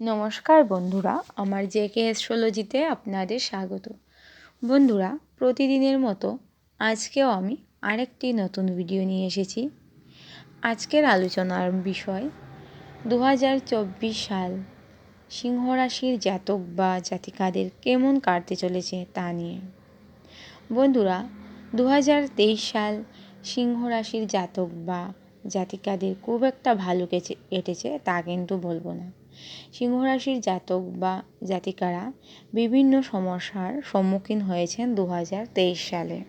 নমস্কার বন্ধুরা, আমার জে কে এস্ট্রোলজিতে আপনাদের স্বাগত। বন্ধুরা, প্রতিদিনের মতো আজকেও আমি আরেকটি নতুন ভিডিও নিয়ে এসেছি। আজকের আলোচনার বিষয় দু হাজার চব্বিশ সাল সিংহ রাশির জাতক বা জাতিকাদের কেমন কাটতে চলেছে তা নিয়ে। বন্ধুরা দু হাজার তেইশ সাল সিংহ রাশির জাতক বা জাতিকাদের খুব একটা ভালো কেটেছে তা কিন্তু বলব না। সিংহরাশির জাতক বা জাতিকারা বিভিন্ন সমস্যার সম্মুখীন হয়েছেন দু হাজার তেইশ সালে।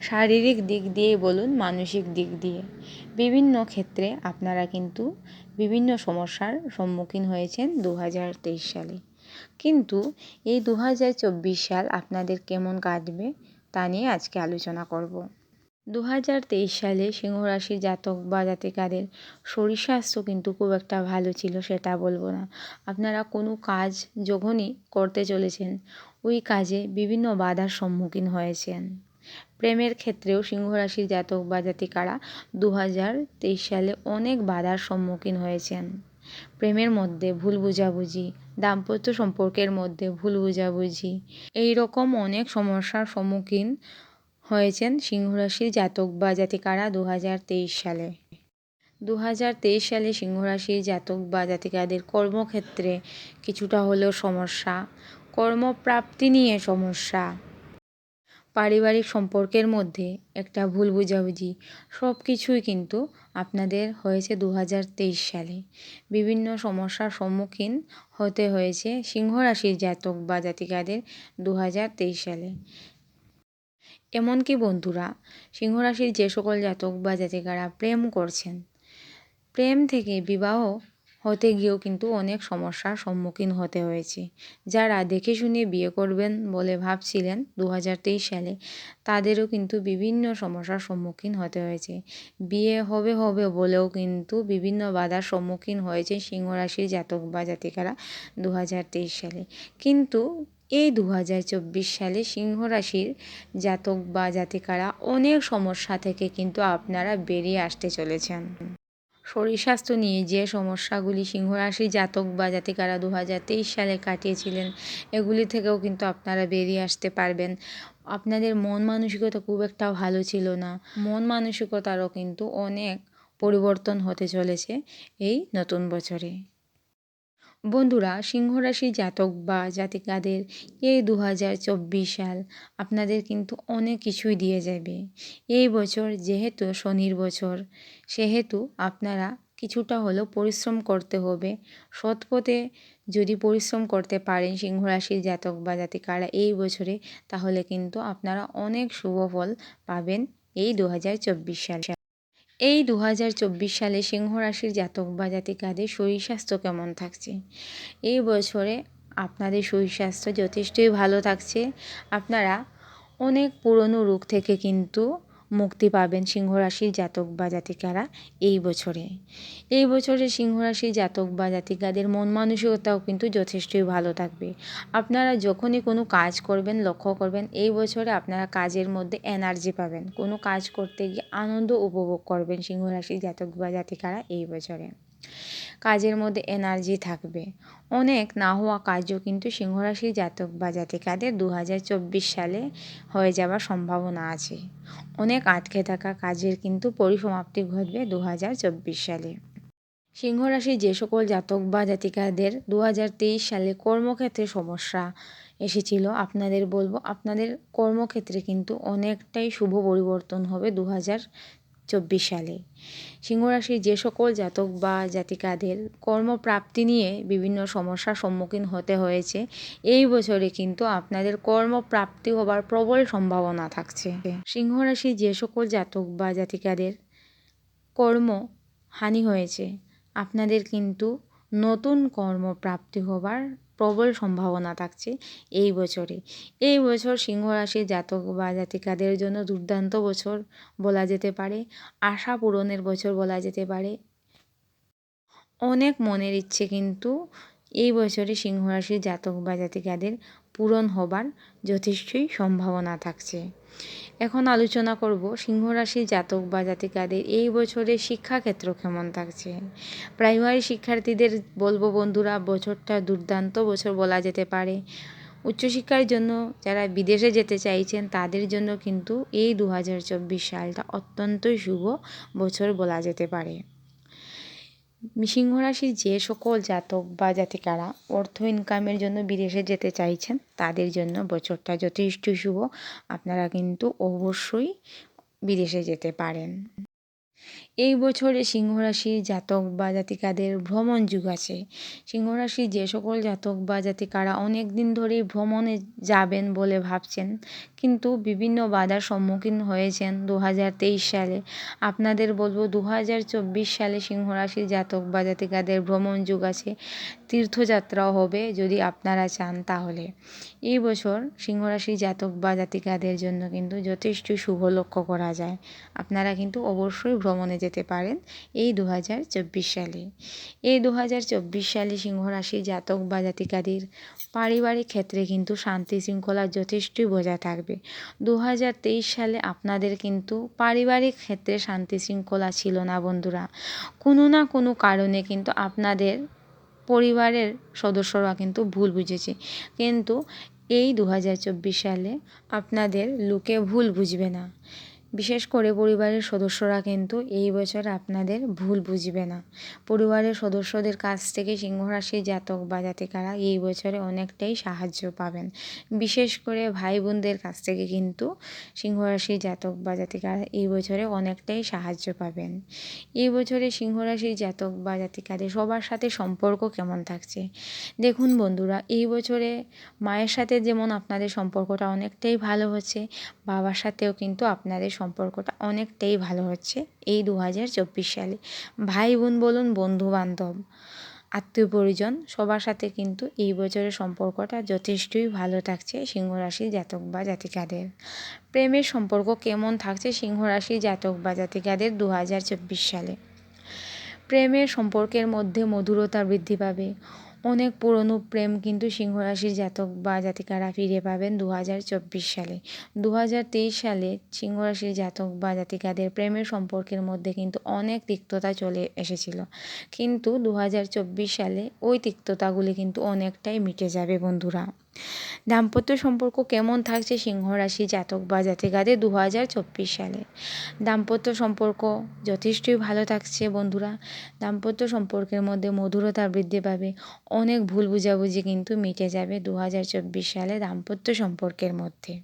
শারীরিক দিক দিয়ে বলুন, মানসিক দিক দিয়ে। বিভিন্ন ক্ষেত্রে আপনারা কিন্তু বিভিন্ন সমস্যার সম্মুখীন হয়েছেন দু হাজার তেইশ সালে। কিন্তু এই দু হাজার চব্বিশ সাল আপনাদের কেমন কাটবে তা নিয়ে আজকে আলোচনা করব। দু হাজার তেইশ সালে সিংহরাশির জাতক বা জাতিকাদের শরীর স্বাস্থ্য কিন্তু খুব একটা ভালো ছিল সেটা বলব না। আপনারা কোনো কাজ যখনই করতে চলেছেন, ওই কাজে বিভিন্ন বাধার সম্মুখীন হয়েছেন। প্রেমের ক্ষেত্রেও সিংহরাশির জাতক বা জাতিকারা দু হাজার তেইশ সালে অনেক বাধার সম্মুখীন হয়েছেন। প্রেমের মধ্যে ভুল বুঝাবুঝি, দাম্পত্য সম্পর্কের মধ্যে ভুল বুঝাবুঝি এই রকম অনেক সমস্যার সম্মুখীন হয়েছেন সিংহরাশির জাতক বা জাতিকারা দু হাজার তেইশ সালে। দু হাজার তেইশ সালে সিংহরাশির জাতক বা জাতিকাদের কর্মক্ষেত্রে কিছুটা হলেও সমস্যা, কর্মপ্রাপ্তি নিয়ে সমস্যা। পারিবারিক সম্পর্কের মধ্যে একটা ভুল বুঝাবুঝি সব কিছুই কিন্তু আপনাদের হয়েছে দু হাজার তেইশ সালে। বিভিন্ন সমস্যার সম্মুখীন হতে হয়েছে সিংহরাশির জাতক বা জাতিকাদের দু হাজার তেইশ সালে। এমনকি বন্ধুরা, সিংহরাশির যে সকল জাতক বা জাতিকারা প্রেম করছেন, প্রেম থেকে বিবাহ হতে গিয়েও কিন্তু অনেক সমস্যার সম্মুখীন হতে হয়েছে। যারা দেখে শুনে বিয়ে করবেন বলে ভাবছিলেন দু হাজার তেইশ সালে, তাদেরও কিন্তু বিভিন্ন সমস্যার সম্মুখীন হতে হয়েছে। বিয়ে হবে হবে বলেও কিন্তু বিভিন্ন বাধার সম্মুখীন হয়েছে সিংহরাশির জাতক বা জাতিকারা দু হাজার তেইশ সালে। কিন্তু এই দু হাজার চব্বিশ সালে সিংহ রাশির জাতক বা জাতিকারা অনেক সমস্যা থেকে কিন্তু আপনারা বেরিয়ে আসতে চলেছেন। শরীর স্বাস্থ্য নিয়ে যে সমস্যাগুলি সিংহরাশির জাতক বা জাতিকারা দু হাজার তেইশ সালে কাটিয়েছিলেন, এগুলি থেকেও কিন্তু আপনারা বেরিয়ে আসতে পারবেন। আপনাদের মন মানসিকতা খুব একটা ভালো ছিল না। মন মানসিকতারও কিন্তু অনেক পরিবর্তন হতে চলেছে এই নতুন বছরে। বন্ধুরা সিংহ রাশির জাতক বা জাতিকাদের এই দু হাজার চব্বিশ সাল আপনাদের কিন্তু অনেক কিছুই দিয়ে যাবে। এই বছর যেহেতু শনির বছর, সেহেতু আপনারা কিছুটা হলেও পরিশ্রম করতে হবে। সৎ পথে যদি পরিশ্রম করতে পারেন সিংহ রাশির জাতক বা জাতিকারা এই বছরে, তাহলে কিন্তু আপনারা অনেক শুভ ফল পাবেন এই দু হাজার চব্বিশ সাল। এই দু হাজার চব্বিশ সালে সিংহ রাশির জাতক বা জাতিকাদের শরীর স্বাস্থ্য কেমন থাকছে? এই বছরে আপনাদের শরীর স্বাস্থ্য যথেষ্টই ভালো থাকছে। আপনারা অনেক পুরনো রোগ থেকে কিন্তু মুক্তি পাবেন সিংহরাশির জাতক বা জাতিকারা এই বছরে। এই বছরে সিংহরাশির জাতক বা জাতিকাদের মন মানসিকতাও কিন্তু যথেষ্টই ভালো থাকবে। আপনারা যখনই কোনো কাজ করবেন, লক্ষ্য করবেন, এই বছরে আপনারা কাজের মধ্যে এনার্জি পাবেন। কোনো কাজ করতে গিয়ে আনন্দ উপভোগ করবেন সিংহরাশির জাতক বা জাতিকারা এই বছরে। কাজের মধ্যে এনার্জি থাকবে। অনেক না হওয়া কাজও কিন্তু সিংহরাশির জাতক বা জাতিকাদের দু হাজার চব্বিশ সালে হয়ে যাওয়ার সম্ভাবনা আছে। অনেক আটকে থাকা কাজের কিন্তু পরিসমাপ্তি ঘটবে দু হাজার চব্বিশ সালে। সিংহরাশির যে সকল জাতক বা জাতিকাদের দু হাজার তেইশ সালে কর্মক্ষেত্রে সমস্যা এসেছিল, আপনাদের বলব, আপনাদের কর্মক্ষেত্রে কিন্তু অনেকটাই শুভ পরিবর্তন হবে দু চব্বিশ সালে। সিংহরাশির যে সকল জাতক বা জাতিকাদের কর্মপ্রাপ্তি নিয়ে বিভিন্ন সমস্যার সম্মুখীন হতে হয়েছে, এই বছরে কিন্তু আপনাদের কর্মপ্রাপ্তি হবার প্রবল সম্ভাবনা থাকছে। সিংহরাশির যে সকল জাতক বা জাতিকাদের কর্ম হানি হয়েছে, আপনাদের কিন্তু নতুন কর্মপ্রাপ্তি হবার প্রবল সম্ভাবনা থাকছে এই বছরে। এই বছর সিংহ রাশির জাতক বা জাতিকাদের জন্য দুর্দান্ত বছর বলা যেতে পারে, আশা পূরণের বছর বলা যেতে পারে। অনেক মনের ইচ্ছে কিন্তু এই বছরে সিংহ রাশির জাতক বা জাতিকাদের পূরণ হবার যথেষ্টই সম্ভাবনা থাকছে। এখন আলোচনা করব সিংহরাশি জাতক বা জাতিকাদের এই বছরে শিক্ষাক্ষেত্র কেমন থাকছে? প্রাইমারি শিক্ষার্থীদের বলব বন্ধুরা, বছরটা দুর্দান্ত বছর বলা যেতে পারে। উচ্চশিক্ষার জন্য যারা বিদেশে যেতে চাইছেন, তাদের জন্য কিন্তু এই দু হাজার চব্বিশ সালটা অত্যন্তই শুভ বছর বলা যেতে পারে। সিংহ রাশির যে সকল জাতক বা জাতিকারা অর্থ ইনকামের জন্য বিদেশে যেতে চাইছেন, তাদের জন্য বছরটা যথেষ্ট শুভ। আপনারা কিন্তু অবশ্যই বিদেশে যেতে পারেন। এই বছরে সিংহরাশির জাতক বা জাতিকাদের ভ্রমণ যুগ আছে। সিংহরাশির যে সকল জাতক বা জাতিকারা অনেক দিন ধরেই ভ্রমণে যাবেন বলে ভাবছেন, কিন্তু বিভিন্ন বাধার সম্মুখীন হয়েছেন দু হাজার তেইশ সালে। আপনাদের বলব দু হাজার চব্বিশ সালে সিংহরাশির জাতক বা জাতিকাদের ভ্রমণ যুগ আছে, তীর্থযাত্রাও হবে যদি আপনারা চান তাহলে। এই বছর সিংহরাশির জাতক বা জাতিকাদের জন্য কিন্তু যথেষ্ট শুভ লক্ষ্য করা যায়। আপনারা কিন্তু অবশ্যই ভ্রমণে যেতে পারেন এই দু হাজার চব্বিশ সালে। এই দু হাজার চব্বিশ সালে সিংহরাশির জাতক বা জাতিকাদের পারিবারিক ক্ষেত্রে কিন্তু শান্তি শৃঙ্খলা যথেষ্টই বজায় থাকবে। দু হাজার তেইশ সালে আপনাদের কিন্তু পারিবারিক ক্ষেত্রে শান্তি শৃঙ্খলা ছিল না বন্ধুরা। কোনো না কোনো কারণে কিন্তু আপনাদের পরিবারের সদস্যরা কিন্তু ভুল বুঝেছে। কিন্তু এই দু হাজার চব্বিশ সালে আপনাদের লোকে ভুল বুঝবে না। বিশেষ করে পরিবারের সদস্যরা কিন্তু এই বছর আপনাদের ভুল বুঝবে না। পরিবারের সদস্যদের কাছ থেকে সিংহরাশির জাতক বা জাতিকারা এই বছরে অনেকটাই সাহায্য পাবেন। বিশেষ করে ভাই বোনদের কাছ থেকে কিন্তু সিংহরাশির জাতক বা জাতিকারা এই বছরে অনেকটাই সাহায্য পাবেন। এই বছরে সিংহরাশির জাতক বা জাতিকাদের সবার সাথে সম্পর্ক কেমন থাকছে? দেখুন বন্ধুরা, এই বছরে মায়ের সাথে যেমন আপনাদের সম্পর্কটা অনেকটাই ভালো হচ্ছে বাবার সাথেও কিন্তু আপনাদের সম্পর্কটা অনেকটাই ভালো হচ্ছে এই দু হাজার চব্বিশ সালে। ভাই বোন বলুন বন্ধু বান্ধব আত্মীয় পরিজন সবার সাথে কিন্তু এই বছরের সম্পর্কটা যথেষ্টই ভালো থাকছে সিংহরাশি জাতক বা জাতিকাদের। প্রেমের সম্পর্ক কেমন থাকছে সিংহরাশি জাতক বা জাতিকাদের দু হাজার চব্বিশ সালে। প্রেমের সম্পর্কের মধ্যে মধুরতা বৃদ্ধি পাবে। অনেক পুরনো প্রেম কিন্তু সিংহ রাশির জাতক বা জাতিকারা ফিরে পাবেন দু হাজার চব্বিশ সালে। দু হাজার তেইশ সালে সিংহ রাশির জাতক বা জাতিকাদের প্রেমের সম্পর্কের মধ্যে কিন্তু অনেক তিক্ততা চলে এসেছিল। কিন্তু দু হাজার চব্বিশ সালে ওই তিক্ততাগুলি কিন্তু অনেকটাই মিটে যাবে বন্ধুরা। দাম্পত্য সম্পর্ক কেমন থাকছে সিংহ রাশি জাতক বা জাতিকাদের দু হাজার চব্বিশ সালে? দাম্পত্য সম্পর্ক যথেষ্টই ভালো থাকছে বন্ধুরা। দাম্পত্য সম্পর্কের মধ্যে মধুরতা বৃদ্ধি পাবে। অনেক ভুল বুঝাবুঝি কিন্তু মিটে যাবে দু হাজার চব্বিশ সালে দাম্পত্য সম্পর্কের মধ্যে।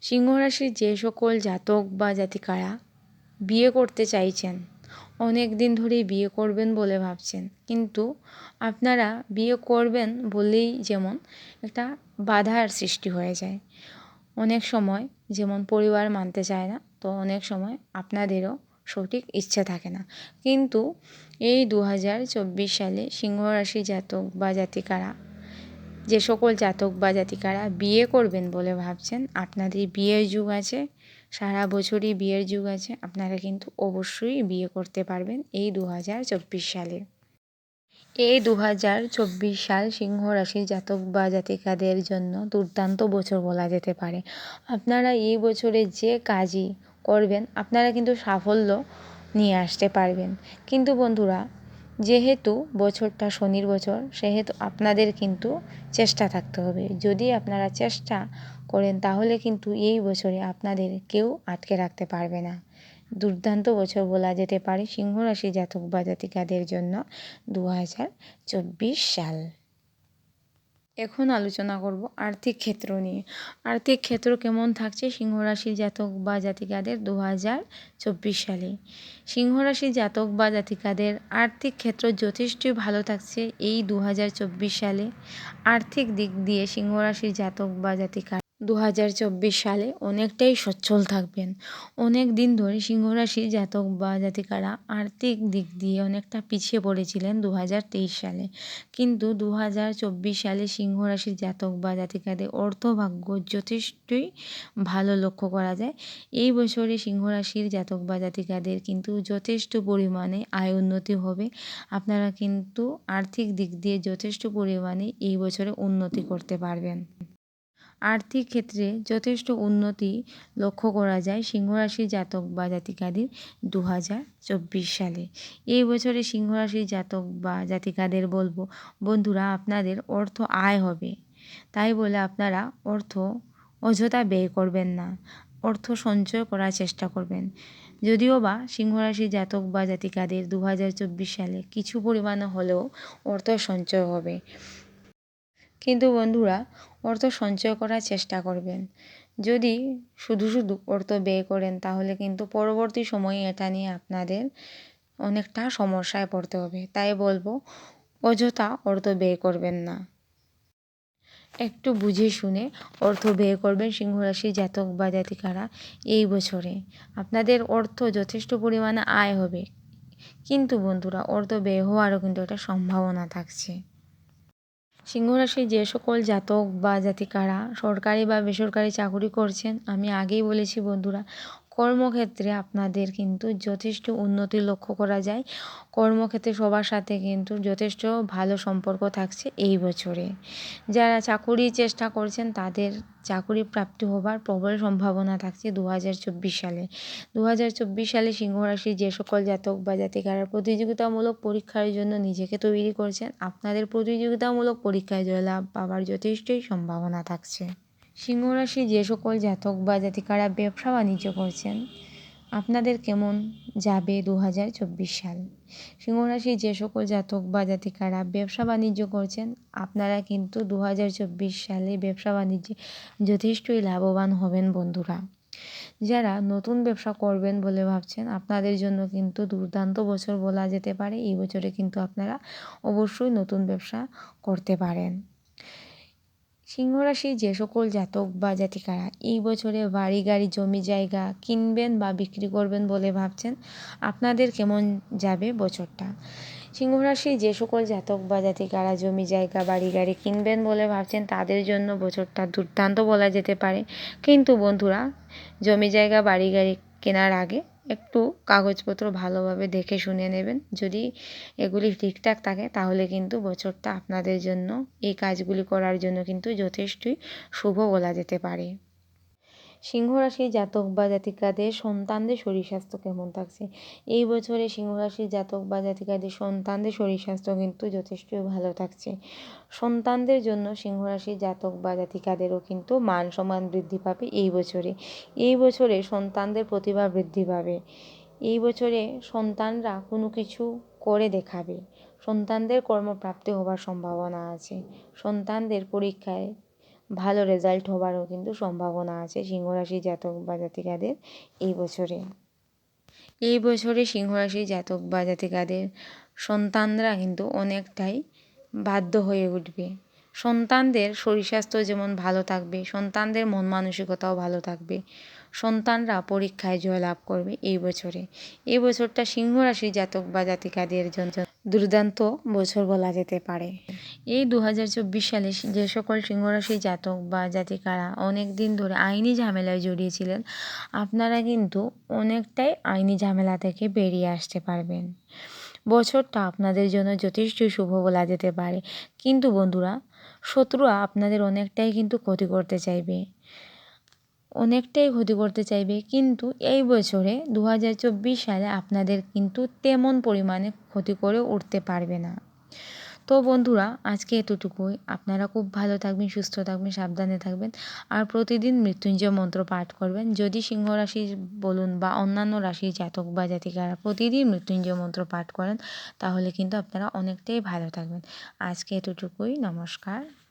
সিংহ রাশির যে সকল জাতক বা জাতিকারা বিয়ে করতে চাইছেন অনেক দিন ধরেই বিয়ে করবেন বলে ভাবছেন। কিন্তু আপনারা বিয়ে করবেন বলেই যেমন একটা বাধার সৃষ্টি হয়ে যায়। অনেক সময় যেমন পরিবার মানতে চায় না, তো অনেক সময় আপনাদেরও সঠিক ইচ্ছা থাকে না। কিন্তু এই দু হাজার চব্বিশ সালে সিংহরাশি জাতক বা জাতিকারা যে সকল জাতক বা জাতিকারা বিয়ে করবেন বলে ভাবছেন, আপনাদের বিয়ের যুগ আছে, সারা বছরই বিয়ের যুগ আছে, আপনারা কিন্তু অবশ্যই বিয়ে করতে পারবেন এই দু হাজার চব্বিশ সালে। এই দু হাজার চব্বিশ সাল সিংহ রাশির জাতক বা জাতিকাদের জন্য দুর্দান্ত বছর বলা যেতে পারে। আপনারা এই বছরে যে কাজই করবেন, আপনারা কিন্তু সাফল্য নিয়ে আসতে পারবেন। কিন্তু বন্ধুরা যেহেতু বছরটা শনির বছর, সেহেতু আপনাদের কিন্তু চেষ্টা থাকতে হবে। যদি আপনারা চেষ্টা করেন, তাহলে কিন্তু এই বছরে আপনাদের কেউ আটকে রাখতে পারবে না। দুর্দান্ত বছর বলা যেতে পারে সিংহ রাশি জাতক বা জাতিকাদের জন্য দু হাজার চব্বিশ সাল। এখন আলোচনা করব আর্থিক ক্ষেত্র নিয়ে। আর্থিক ক্ষেত্র কেমন থাকছে? সিংহরাশির জাতক বা জাতিকাদের দু হাজার চব্বিশ সালে। সিংহরাশি জাতক বা জাতিকাদের আর্থিক ক্ষেত্র যথেষ্টই ভালো থাকছে এই দু হাজার চব্বিশ সালে। আর্থিক দিক দিয়ে সিংহরাশির জাতক বা জাতিকা দু হাজার চব্বিশ সালে অনেকটাই সচ্ছল থাকবেন। অনেক দিন ধরে সিংহরাশি জাতক বা জাতিকারা আর্থিক দিক দিয়ে অনেকটা পিছিয়ে পড়েছিলেন দু হাজার তেইশ সালে। কিন্তু দু হাজার চব্বিশ সালে সিংহরাশির জাতক বা জাতিকাদের অর্থভাগ্য যথেষ্টই ভালো লক্ষ্য করা যায়। এই বছরে সিংহরাশির জাতক বা জাতিকাদের কিন্তু যথেষ্ট পরিমাণে আয় উন্নতি হবে। আপনারা কিন্তু আর্থিক দিক দিয়ে যথেষ্ট পরিমাণে এই বছরে উন্নতি করতে পারবেন। আর্থিক ক্ষেত্রে যথেষ্ট উন্নতি লক্ষ্য করা যায় সিংহরাশির জাতক বা জাতিকাদের দু হাজার চব্বিশ সালে। এই বছরে সিংহরাশির জাতক বা জাতিকাদের বলব, বন্ধুরা, আপনাদের অর্থ আয় হবে। তাই বলে আপনারা অর্থ অযথা ব্যয় করবেন না। অর্থ সঞ্চয় করার চেষ্টা করবেন। যদিও বা সিংহরাশি জাতক বা জাতিকাদের দু হাজার চব্বিশ সালে কিছু পরিমাণে হলেও অর্থ সঞ্চয় হবে। কিন্তু বন্ধুরা, অর্থ সঞ্চয় করার চেষ্টা করবেন। যদি শুধু শুধু অর্থ ব্যয় করেন, তাহলে কিন্তু পরবর্তী সময়ে এটা নিয়ে আপনাদের অনেকটা সমস্যায় পড়তে হবে। তাই বলব, অযথা অর্থ ব্যয় করবেন না। একটু বুঝে শুনে অর্থ ব্যয় করবেন সিংহরাশি জাতক বা জাতিকারা এই বছরে। আপনাদের অর্থ যথেষ্ট পরিমাণে আয় হবে। কিন্তু বন্ধুরা, অর্থ ব্যয় হওয়ারও কিন্তু একটা সম্ভাবনা থাকছে। সিংহরাশির যে সকল জাতক বা জাতিকারা, সরকারি বা বেসরকারি চাকুরি করছেন, আমি আগেই বলেছি বন্ধুরা কর্মক্ষেত্রে আপনাদের কিন্তু যথেষ্ট উন্নতি লক্ষ্য করা যায়। কর্মক্ষেত্রে সবার সাথে কিন্তু যথেষ্ট ভালো সম্পর্ক থাকছে এই বছরে। যারা চাকুরির চেষ্টা করছেন, তাদের চাকুরি প্রাপ্তি হবার প্রবল সম্ভাবনা থাকছে দু হাজার চব্বিশ সালে। দু হাজার চব্বিশ সালে সিংহরাশি যে সকল জাতক বা জাতিকারা প্রতিযোগিতামূলক পরীক্ষার জন্য নিজেকে তৈরি করছেন, আপনাদের প্রতিযোগিতামূলক পরীক্ষায় জয়লাভ পাওয়ার যথেষ্টই সম্ভাবনা থাকছে। সিংহরাশি যে সকল জাতক বা জাতিকারা ব্যবসা বাণিজ্য করছেন, আপনাদের কেমন যাবে দু হাজার চব্বিশ সাল? সিংহরাশি যে সকল জাতক বা জাতিকারা ব্যবসা বাণিজ্য করছেন, আপনারা কিন্তু দু হাজার চব্বিশ সালে ব্যবসা বাণিজ্যে যথেষ্টই লাভবান হবেন বন্ধুরা। যারা নতুন ব্যবসা করবেন বলে ভাবছেন, আপনাদের জন্য কিন্তু দুর্দান্ত বছর বলা যেতে পারে, এই বছরে কিন্তু আপনারা অবশ্যই নতুন ব্যবসা করতে পারেন। সিংহরাশি যে সকল জাতক বা জাতিকারা এই বছরে বাড়ি, গাড়ি, জমি, জায়গা কিনবেন বা বিক্রি করবেন বলে ভাবছেন, আপনাদের কেমন যাবে বছরটা? সিংহ সিংহরাশি যে সকল জাতক বা জাতিকারা জমি, জায়গা, বাড়ি, গাড়ি কিনবেন বলে ভাবছেন, তাদের জন্য বছরটা দুর্দান্ত বলা যেতে পারে। কিন্তু বন্ধুরা, জমি, জায়গা, বাড়ি, গাড়ি কেনার আগে একটু কাগজপত্র ভালোভাবে দেখে শুনে নেবেন। যদি এগুলি ঠিকঠাক থাকে, তাহলে কিন্তু বছরটা আপনাদের জন্য এই কাজগুলি করার জন্য কিন্তু যথেষ্টই শুভ বলা যেতে পারে। সিংহরাশির জাতক বা জাতিকাদের সন্তানদের শরীর স্বাস্থ্য কেমন থাকছে? এই বছরে সিংহরাশির জাতক বা জাতিকাদের সন্তানদের শরীর স্বাস্থ্য কিন্তু যথেষ্টই ভালো থাকছে। সন্তানদের জন্য সিংহরাশির জাতক বা জাতিকাদেরও কিন্তু মান সম্মান বৃদ্ধি পাবে এই বছরে। এই বছরে সন্তানদের প্রতিভা বৃদ্ধি পাবে। এই বছরে সন্তানরা কোনো কিছু করে দেখাবে। সন্তানদের কর্মপ্রাপ্তি হবার সম্ভাবনা আছে। সন্তানদের পরীক্ষায় ভালো রেজাল্ট হবারও কিন্তু সম্ভাবনা আছে সিংহরাশি জাতক বা জাতিকাদের এই বছরে। এই বছরে সিংহরাশি জাতক বা জাতিকাদের সন্তানরা কিন্তু অনেকটাই বাধ্য হয়ে উঠবে। সন্তানদের শরীর স্বাস্থ্য যেমন ভালো থাকবে, সন্তানদের মন মানসিকতাও ভালো থাকবে। সন্তানরা পরীক্ষায় জয়লাভ করবে এই বছরে। এই বছরটা সিংহ রাশির জাতক বা জাতিকাদের জন্য দুর্দান্ত বছর বলা যেতে পারে। এই দু চব্বিশ সালে যে সকল সিংহরাশি জাতক বা জাতিকারা অনেক দিন ধরে আইনি ঝামেলায় জড়িয়েছিলেন, আপনারা কিন্তু অনেকটাই আইনি ঝামেলা থেকে বেরিয়ে আসতে পারবেন। বছরটা আপনাদের জন্য যথেষ্ট শুভ বলা যেতে পারে। কিন্তু বন্ধুরা, শত্রুরা আপনাদের অনেকটাই কিন্তু ক্ষতি করতে চাইবে। অনেকটাই ক্ষতি করতে চাইবে। কিন্তু এই বছরে দু হাজার চব্বিশ সালে আপনাদের কিন্তু তেমন পরিমাণে ক্ষতি করে উঠতে পারবে না। তো বন্ধুরা, আজকে এতটুকুই। আপনারা খুব ভালো থাকবেন, সুস্থ থাকবেন, সাবধানে থাকবেন আর প্রতিদিন মৃত্যুঞ্জয় মন্ত্র পাঠ করবেন। যদি সিংহ রাশি বলুন বা অন্যান্য রাশির জাতক বা জাতিকারা প্রতিদিন মৃত্যুঞ্জয় মন্ত্র পাঠ করেন, তাহলে কিন্তু আপনারা অনেকটাই ভালো থাকবেন। আজকে এতটুকুই। নমস্কার।